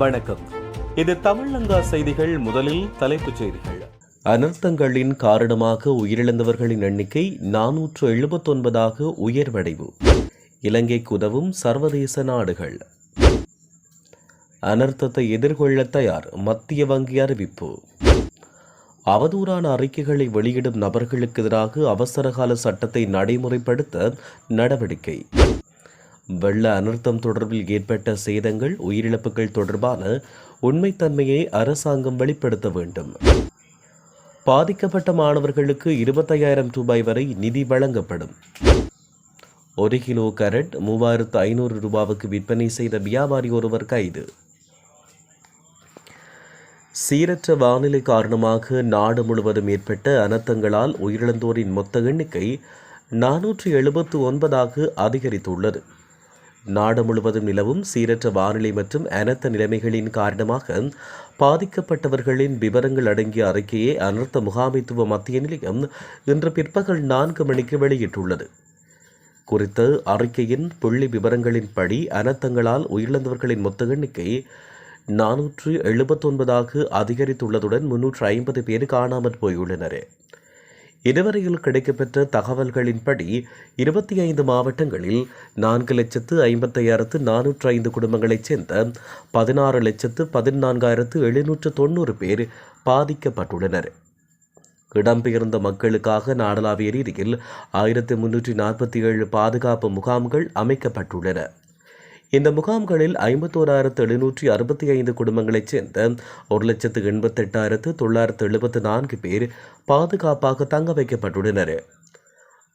வணக்கம். இது தமிழங்கா செய்திகள் முதலில் தலைப்புச் செய்திகள். அனர்த்தங்களின் காரணமாக உயிரிழந்தவர்களின் எண்ணிக்கை நானூற்று எழுபத்தொன்பதாக உயர்வடைவு. இலங்கைக்கு உதவும் சர்வதேச நாடுகள். அனர்த்தத்தை எதிர்கொள்ள தயார் மத்திய வங்கி அறிவிப்பு. அவதூறான அறிக்கைகளை வெளியிடும் நபர்களுக்கு எதிராக அவசரகால சட்டத்தை நடைமுறைப்படுத்த நடவடிக்கை. வெள்ள அனர்த்தம் தொடர்பில் ஏற்பட்ட சேதங்கள் உயிரிழப்புகள் தொடர்பான உண்மைத்தன்மையை அரசாங்கம் வெளிப்படுத்த வேண்டும். பாதிக்கப்பட்ட மாணவர்களுக்கு இருபத்தையாயிரம் ரூபாய் வரை நிதி வழங்கப்படும். ஒரு கிலோ கரட் மூவாயிரத்து ஐநூறு ரூபாவுக்கு விற்பனை செய்த வியாபாரி ஒருவர் கைது. சீரற்ற வானிலை காரணமாக நாடு முழுவதும் ஏற்பட்ட அனர்த்தங்களால் உயிரிழந்தோரின் மொத்த எண்ணிக்கை நானூற்று எழுபத்து ஒன்பதாக அதிகரித்துள்ளது. நாடு முழுவதும் நிலவும் சீரற்ற வானிலை மற்றும் அனர்த்த நிலைமைகளின் காரணமாக பாதிக்கப்பட்டவர்களின் விவரங்கள் அடங்கிய அறிக்கையை அனர்த்த முகாமைத்துவ மத்திய நிலையம் இன்று பிற்பகல் நான்கு மணிக்கு வெளியிட்டுள்ளது. குறித்த அறிக்கையின் புள்ளி விவரங்களின்படி அனர்த்தங்களால் உயிரிழந்தவர்களின் மொத்த எண்ணிக்கை நானூற்று எழுபத்தொன்பதாக அதிகரித்துள்ளதுடன் முன்னூற்று ஐம்பது பேர் காணாமற் போயுள்ளனர். இதுவரையில் கிடைக்கப்பெற்ற தகவல்களின்படி இருபத்தி ஐந்து மாவட்டங்களில் நான்கு லட்சத்து ஐம்பத்தையாயிரத்து நானூற்று ஐந்து குடும்பங்களைச் சேர்ந்த பதினாறு லட்சத்து பதினான்காயிரத்து எழுநூற்று தொண்ணூறு பேர் பாதிக்கப்பட்டுள்ளனர். இடம்பெயர்ந்த மக்களுக்காக நாடளாவிய ரீதியில் ஆயிரத்தி முன்னூற்றி நாற்பத்தி ஏழு பாதுகாப்பு முகாம்கள் அமைக்கப்பட்டுள்ளன. இந்த முகாம்களில் ஐம்பத்தோராயிரத்து எழுநூற்றி அறுபத்தி ஐந்து குடும்பங்களைச் சேர்ந்த ஒரு லட்சத்து எண்பத்தெட்டாயிரத்து தொள்ளாயிரத்து எழுபத்து நான்கு பேர் பாதுகாப்பாக தங்க வைக்கப்பட்டுள்ளனர்.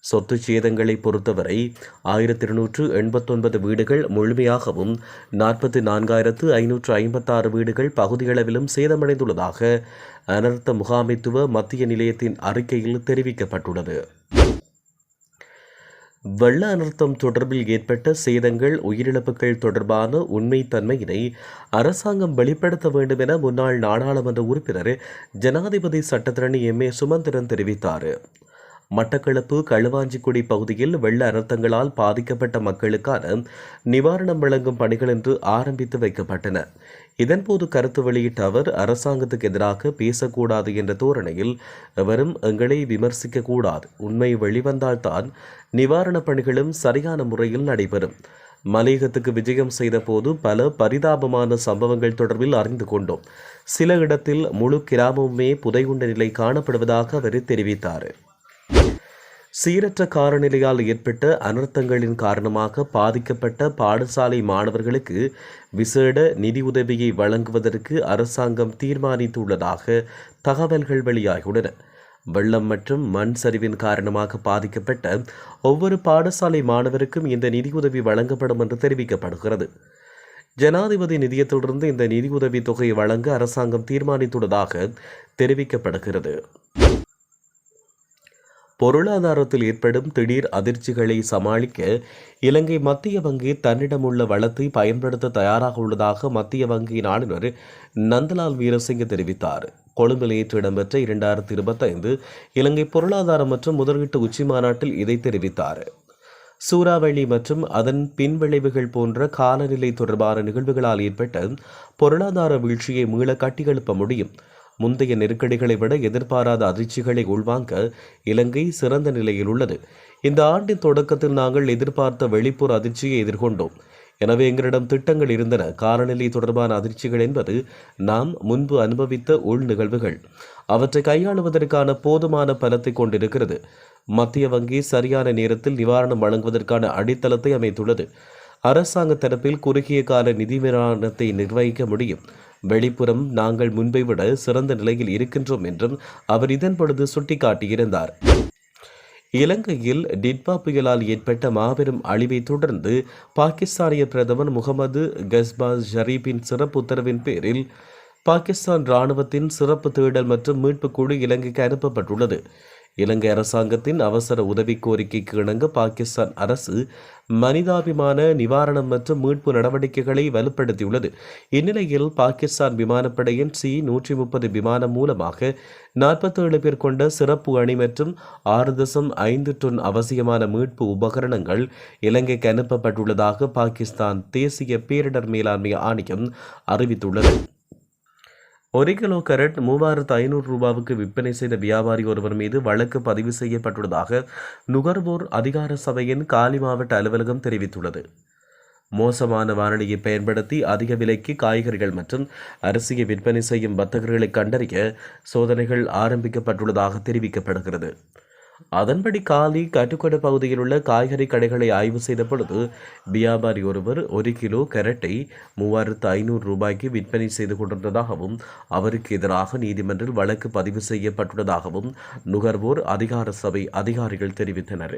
சொத்து சேதங்களை பொறுத்தவரை ஆயிரத்தி இருநூற்று எண்பத்தொன்பது வீடுகள் முழுமையாகவும் நாற்பத்தி நான்காயிரத்து ஐநூற்று ஐம்பத்தாறு வீடுகள் பகுதியளவிலும் சேதமடைந்துள்ளதாக அனர்த்த முகாமைத்துவ மத்திய நிலையத்தின் அறிக்கையில் தெரிவிக்கப்பட்டுள்ளது. வெள்ள அனர்த்தம் தொடர்பில் ஏற்பட்ட சேதங்கள் உயிரிழப்புகள் தொடர்பான உண்மைத்தன்மையினை அரசாங்கம் வெளிப்படுத்த வேண்டும் என முன்னாள் நாடாளுமன்ற உறுப்பினர் ஜனாதிபதி சட்டத்திரணி எம் ஏ சுமந்திரன் தெரிவித்தார். மட்டக்களப்பு களுவாஞ்சிக்குடி பகுதியில் வெள்ள அனர்த்தங்களால் பாதிக்கப்பட்ட மக்களுக்கான நிவாரணம் வழங்கும் பணிகள் இன்று ஆரம்பித்து வைக்கப்பட்டன. இதன்போது கருத்து வெளியிட்ட அவர் அரசாங்கத்துக்கு எதிராக பேசக்கூடாது என்ற தோரணையில் எவரும் எங்களை விமர்சிக்க கூடாது உண்மை வெளிவந்தால்தான் நிவாரணப் பணிகளும் சரியான முறையில் நடைபெறும். மலையகத்துக்கு விஜயம் செய்தபோது பல பரிதாபமான சம்பவங்கள் தொடர்பில் அறிந்து கொண்டோம். சில இடத்தில் முழு கிராமமுமே புதைகுண்ட நிலை காணப்படுவதாக அவர் தெரிவித்தார். சீரற்ற காலநிலையால் ஏற்பட்ட அனர்த்தங்களின் காரணமாக பாதிக்கப்பட்ட பாடசாலை மாணவர்களுக்கு விசேட நிதியுதவியை வழங்குவதற்கு அரசாங்கம் தீர்மானித்துள்ளதாக தகவல்கள் வெளியாகியுள்ளன. வெள்ளம் மற்றும் மண் சரிவின் காரணமாக பாதிக்கப்பட்ட ஒவ்வொரு பாடசாலை மாணவருக்கும் இந்த நிதியுதவி வழங்கப்படும் என்று தெரிவிக்கப்படுகிறது. ஜனாதிபதி நிதியத்திலிருந்து இந்த நிதியுதவி தொகையை வழங்க அரசாங்கம் தீர்மானித்துள்ளதாக தெரிவிக்கப்படுகிறது. பொருளாதாரத்தில் ஏற்படும் திடீர் அதிர்ச்சிகளை சமாளிக்க இலங்கை மத்திய வங்கி தன்னிடமுள்ள வளத்தை பயன்படுத்த தயாராக உள்ளதாக மத்திய வங்கியின் ஆளுநர் நந்தலால் வீரசிங்க தெரிவித்தார். கொழும்பில் நேற்று இடம்பெற்ற இரண்டாயிரத்தி இருபத்தைந்து இலங்கை பொருளாதாரம் மற்றும் முதலீட்டு உச்சி மாநாட்டில் இதை தெரிவித்தார். சூறாவளி மற்றும் அதன் பின்விளைவுகள் போன்ற காலநிலை தொடர்பான நிகழ்வுகளால் ஏற்பட்ட பொருளாதார வீழ்ச்சியை மீள கட்டியெழுப்ப முடியும். முந்தைய நெருக்கடிகளை விட எதிர்பாராத அதிர்ச்சிகளை உள்வாங்க இலங்கை சிறந்த நிலையில் உள்ளது. இந்த ஆண்டின் தொடக்கத்தில் நாங்கள் எதிர்பார்த்த வெளிப்புற அதிர்ச்சியை எதிர்கொண்டோம். எனவே எங்களிடம் திட்டங்கள் இருந்தன. காலநிலை தொடர்பான அதிர்ச்சிகள் என்பது நாம் முன்பு அனுபவித்த உள் நிகழ்வுகள். அவற்றை கையாளுவதற்கான போதுமான பலத்தை கொண்டிருக்கிறது. மத்திய வங்கி சரியான நேரத்தில் நிவாரணம் வழங்குவதற்கான அடித்தளத்தை அமைத்துள்ளது. அரசாங்க தரப்பில் குறுகிய கால நிதி நிவாரணத்தை நிர்வகிக்க முடியும். வெளிப்புறம் நாங்கள் முன்பை விட சிறந்த நிலையில் இருக்கின்றோம் என்றும் அவர் இதன் பொழுது சுட்டிக்காட்டியிருந்தார். இலங்கையில் டிட்பா புயலால் ஏற்பட்ட மாபெரும் அழிவை தொடர்ந்து பாகிஸ்தானிய பிரதமர் முகமது கஸ்பாஸ் ஷரீபின் சிறப்பு உத்தரவின் பேரில் பாகிஸ்தான் ராணுவத்தின் சிறப்பு தேடல் மற்றும் மீட்பு குழு இலங்கைக்கு அனுப்பப்பட்டுள்ளது. இலங்கை அரசாங்கத்தின் அவசர உதவி கோரிக்கைக்கு இணங்க பாகிஸ்தான் அரசு மனிதாபிமான நிவாரணம் மற்றும் மீட்பு நடவடிக்கைகளை வலுப்படுத்தியுள்ளது. இந்நிலையில் பாகிஸ்தான் விமானப்படையின் சி நூற்றி முப்பது விமானம் மூலமாக நாற்பத்தேழு பேர் கொண்ட சிறப்பு அணி மற்றும் ஆறு தசம் ஐந்து டன் அவசியமான மீட்பு உபகரணங்கள் இலங்கைக்கு அனுப்பப்பட்டுள்ளதாக பாகிஸ்தான் தேசிய பேரிடர் மேலாண்மை ஆணையம் அறிவித்துள்ளது. ஒரு கிலோ கரட் மூவாயிரத்து ஐநூறு ரூபாவுக்கு விற்பனை செய்த வியாபாரி ஒருவர் மீது வழக்கு பதிவு செய்யப்பட்டுள்ளதாக நுகர்வோர் அதிகார சபையின் காலி மாவட்ட அலுவலகம் தெரிவித்துள்ளது. மோசமான வானொலியை பயன்படுத்தி அதிக விலைக்கு காய்கறிகள் மற்றும் அரிசியை விற்பனை செய்யும் வர்த்தகர்களை கண்டறிய சோதனைகள் ஆரம்பிக்கப்பட்டுள்ளதாக தெரிவிக்கப்படுகிறது. அதன்படி காலி கட்டுக்கொட பகுதியில் உள்ள காய்கறி கடைகளை ஆய்வு செய்த பொழுது வியாபாரி ஒருவர் ஒரு கிலோ கரட்டை மூவாயிரத்து ஐநூறு ரூபாய்க்கு விற்பனை செய்து கொண்டிருந்ததாகவும் அவருக்கு எதிராக நீதிமன்றில் வழக்கு பதிவு செய்யப்பட்டுள்ளதாகவும் நுகர்வோர் அதிகார சபை அதிகாரிகள் தெரிவித்தனர்.